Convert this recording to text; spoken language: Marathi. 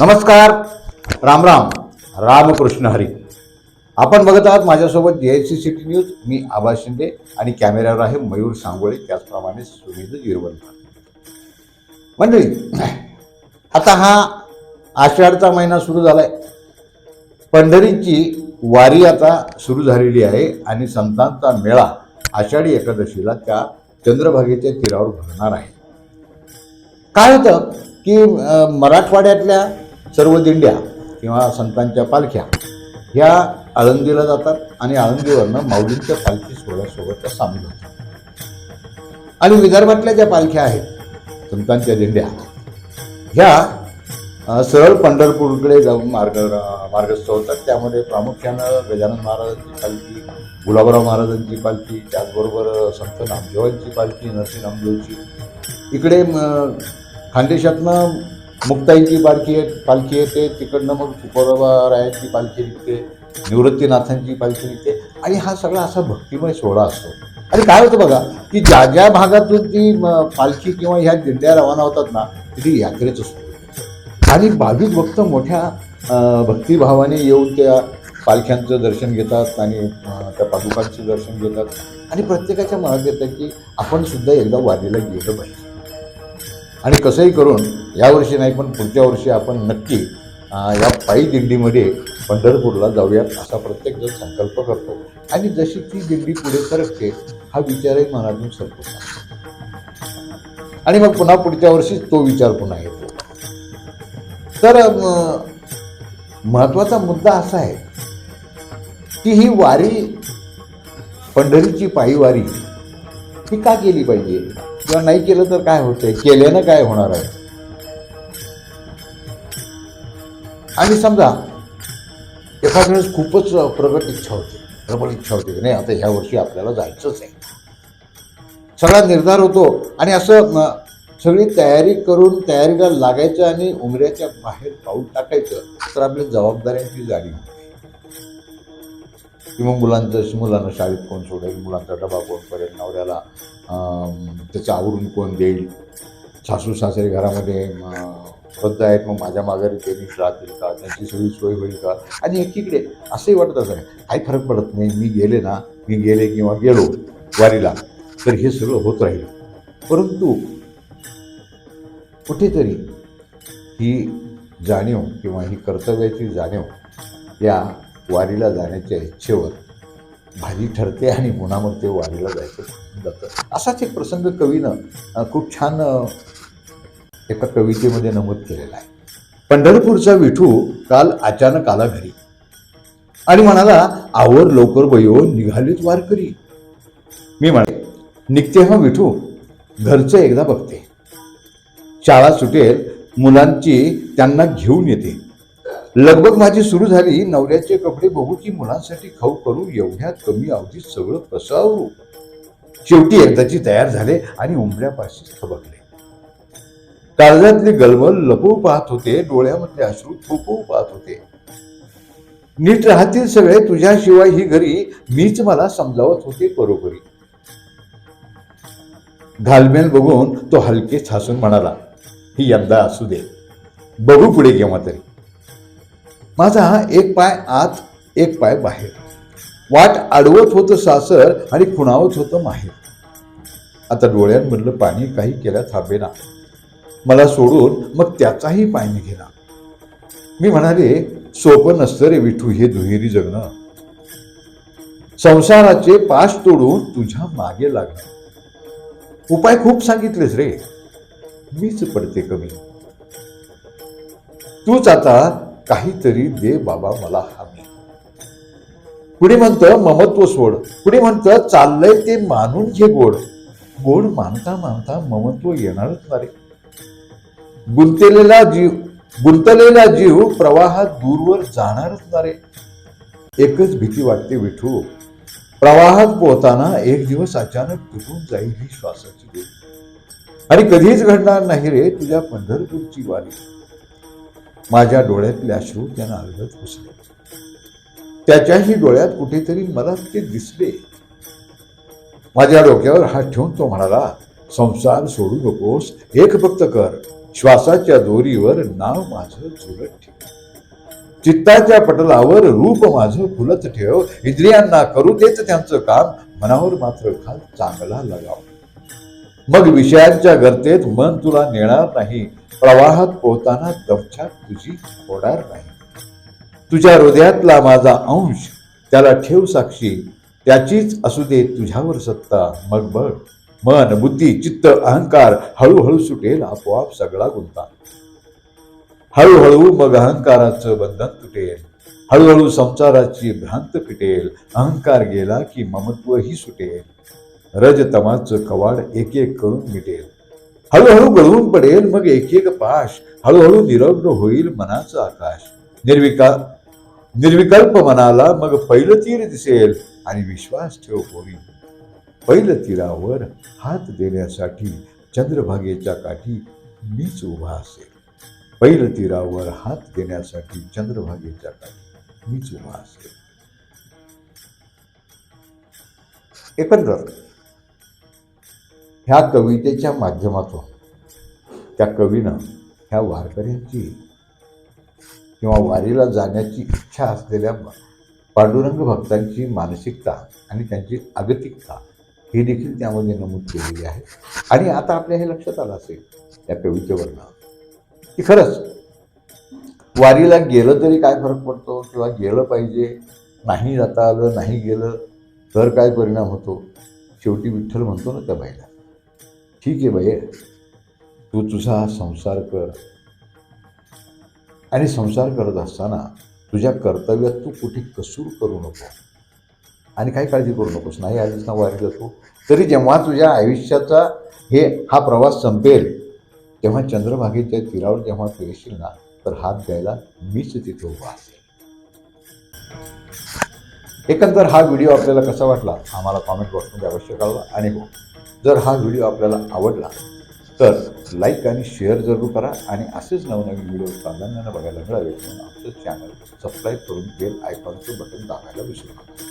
नमस्कार. राम राम. रामकृष्ण हरी. आपण बघत आहात माझ्यासोबत J S C city news. मी आबा शिंदे आणि कॅमेऱ्यावर आहे मयूर सांगोळे. त्याचप्रमाणे सुनील जिरवलकर मंडळी आता हा आषाढचा महिना सुरू झालाय. पंढरीची वारी आता सुरू झालेली आहे आणि संतांचा मेळा आषाढी एकादशीला त्या चंद्रभागेच्या तीरावर भरणार आहे. काय होतं की मराठवाड्यातल्या सर्व दिंड्या किंवा संतांच्या पालख्या ह्या आळंदीला जातात आणि आळंदीवरनं माऊलींच्या पालखी सोहळ्यासोबत सामील होतात. आणि विदर्भातल्या ज्या पालख्या आहेत संतांच्या दिंड्या ह्या सरळ पंढरपूरकडे जाऊन मार्ग मार्गस्थ होतात. त्यामध्ये प्रामुख्यानं गजानन महाराजांची पालखी गुलाबराव महाराजांची पालखी त्याचबरोबर संत नामदेवांची पालखी नरसिंह नामदेवची. इकडे खानदेशातनं मुक्ताईची पालखी आहे पालखी येते. तिकडनं मग तुकोबारायांची पालखी निघते. निवृत्तीनाथांची पालखी निघते. आणि हा सगळा असा भक्तिमय सोहळा असतो. आणि काय होतं बघा की ज्या ज्या भागातून ती पालखी किंवा ह्या दिंड्या रवाना होतात ना ती यात्रेच असतो. आणि भाविक भक्त मोठ्या भक्तिभावाने येऊन त्या पालख्यांचं दर्शन घेतात आणि त्या पादुकांचं दर्शन घेतात. आणि प्रत्येकाच्या मनात येतं की आपण सुद्धा एकदा वारीला गेलं पाहिजे. आणि कसंही करून यावर्षी नाही पण पुढच्या वर्षी आपण नक्की या पायी दिंडीमध्ये पंढरपूरला जाऊयात असा प्रत्येकजण संकल्प करतो. आणि जशी ती दिंडी पुढे सरकते हा विचारही मनातून सरकतो आणि मग पुन्हा पुढच्या वर्षी तो विचार पुन्हा येतो. तर महत्त्वाचा मुद्दा असा आहे की ही वारी पंढरीची पायी वारी ही का केली पाहिजे? किंवा नाही केलं तर काय होतंय? केल्यानं काय होणार आहे? आणि समजा एखाद्या वेळेस खूपच प्रगट इच्छा होते प्रबल इच्छा होती की नाही आता ह्या वर्षी आपल्याला जायचंच आहे. सगळा निर्धार होतो आणि असं सगळी तयारी करून तयारीला लागायचं आणि उमऱ्याच्या बाहेर पाऊल टाकायचं तर आपल्या जबाबदाऱ्यांची जाणीव किंवा की मग मुलांचं मुलांना शाळेत कोण सोडेल? मुलांचा डबा कोण करेल नवऱ्याला त्याचं आवरून कोण देईल? सासू सासरे घरामध्ये वृद्ध आहेत मग माझ्या माघारी त्यांनी राहतील का? त्यांची सगळी सोय होईल का? आणि एकीकडे असंही वाटत असं काही फरक पडत नाही. मी गेले ना मी गेले किंवा गेलो वारीला तर हे सगळं होत राहील. परंतु कुठेतरी ही जाणीव किंवा ही कर्तव्याची जाणीव या वारीला जाण्याच्या इच्छेवर भारी ठरते आणि पुन्हा मग ते वारीला जायचं जातं. असाच एक प्रसंग कवीनं खूप छान एका कवितेमध्ये नमूद केलेला आहे. पंढरपूरचा विठू काल अचानक आला घरी आणि म्हणाला आवर लवकर बयो निघालीत वारकरी. मी म्हणे निघते हा विठू घरचं एकदा बघते. शाळा सुटेल मुलांची त्यांना घेऊन येते. लगबग माझी सुरू झाली नवऱ्याचे कपडे बघू की मुलांसाठी खाऊ करू एवढ्या कमी अवधीत सगळं पसावरू. शेवटी एकदाची तयार झाले आणि उंबऱ्यापाशी थबकले. काळजातली गलबल लपवू पाहत होते डोळ्यामधले अश्रू थोपवू पाहत होते. नीट राहतील सगळे तुझ्याशिवाय ही घरी मीच मला समजावत होते बरोबरी. घालमेल बघून तो हलके हसून म्हणाला ही यंदा असू दे. बघू पुढे केव्हा तरी. माझा एक पाय आत एक पाय बाहेर. वाट अडवत होतं सासर आणि खुणावत होतं माहेर. आता डोळ्यांमधलं पाणी काही केल्या थांबेना मला सोडून मग त्याचाही पाय निघेना मी म्हणाले सोपं नसतं रे विठू हे दुहेरी जगणं. संसाराचे पाश तोडून तुझ्या मागे लागणं. उपाय खूप सांगितलेस रे. मीच पडते कमी. तूच आता काहीतरी दे बाबा मला हमी. कुणी म्हणतं ममत्व सोड. कुणी म्हणतं चाललंय ते मानून घे गोड. गोड मानता मानता ममत्व येणारच नाही. गुंतलेला जीव गुंतलेला जीव प्रवाहात दूरवर जाणारच नारे एकच भीती वाटते विठू. प्रवाहात पोहताना एक दिवस अचानक तुटून जाईल ही श्वासाची आणि कधीच घडणार नाही रे तुझ्या पंढरपूरची वारी. माझ्या डोळ्यातले अश्रू त्यानं अर्धत घुसले त्याच्याही डोळ्यात कुठेतरी मला ते दिसले. माझ्या डोक्यावर हात ठेवून तो म्हणाला संसार सोडू नकोस एक फक्त कर. श्वासाच्या दोरीवर नाव माझं झुलत ठेव. चित्ताच्या पटलावर रूप माझं फुलत ठेव. इंद्रियांना करू देत त्यांचं काम. मनावर मात्र खाल चांगला लगाव. मग विषयांच्या गर्तेत मन तुला नेणार नाही. प्रवाहात पोहताना दमछाक तुझी होणार नाही. तुझ्या हृदयातला माझा अंश त्याला ठेव साक्षी त्याचीच असू दे तुझ्यावर सत्ता मग बघ मन बुद्धी चित्त अहंकार हळूहळू सुटेल आपोआप सगळा गुंता. हळूहळू मग अहंकाराचं बंधन तुटेल. हळूहळू संसाराची भ्रांत फिटेल अहंकार गेला की ममत्वही सुटेल. रजतमाचं कवाड एक एक करून मिटेल. हळूहळू गळून पडेल मग एक एक पाश. हळूहळू निरग्न होईल मनाचं आकाश. निर्विका निर्विकल्प मनाला मग पहिलं तीर दिसेल आणि विश्वास ठेव कोणी. पहिलं तीरावर हात देण्यासाठी चंद्रभागेच्या काठी मीच उभा असेल. पहिलं तीरावर हात देण्यासाठी चंद्रभागेच्या काठी मीच उभा असेल. एकंदर ह्या कवितेच्या माध्यमातून त्या कवीनं ह्या वारकऱ्यांची किंवा वारीला जाण्याची इच्छा असलेल्या पांडुरंग भक्तांची मानसिकता आणि त्यांची आगतिकता ही देखील त्यामध्ये नमूद केलेली आहे. आणि आता आपल्या हे लक्षात आलं असेल त्या कवितेवरनं की खरंच वारीला गेलं तरी काय फरक पडतो किंवा गेलं पाहिजे नाही जाता आलं नाही गेलं तर काय परिणाम होतो? शेवटी विठ्ठल म्हणतो ना त्या बाईला ठीक आहे बाई तू तुझा हा संसार कर. आणि संसार करत असताना तुझ्या कर्तव्यात तू कुठे कसूर करू नको. आणि काही काळजी करू नकोस. नाही आधीच ना वाईट जातो तरी जेव्हा तुझ्या आयुष्याचा हे हा प्रवास संपेल तेव्हा चंद्रभागेच्या तीरावर जेव्हा तू येशील ना तर हात द्यायला मीच तिथे उभा असेल. एकंदर हा व्हिडिओ आपल्याला कसा वाटला? आम्हाला कॉमेंट बॉक्समध्ये अवश्य कळवा. आणि हो जर हा व्हिडिओ आपल्याला आवडला तर लाईक आणि शेअर जरूर करा आणि असेच नवनवीन व्हिडिओ प्राधान्यानं बघायला मिळावे म्हणून आमचं चॅनल सबस्क्राईब करून बेल आयकॉनचं बटन दाबायला विसरू नका.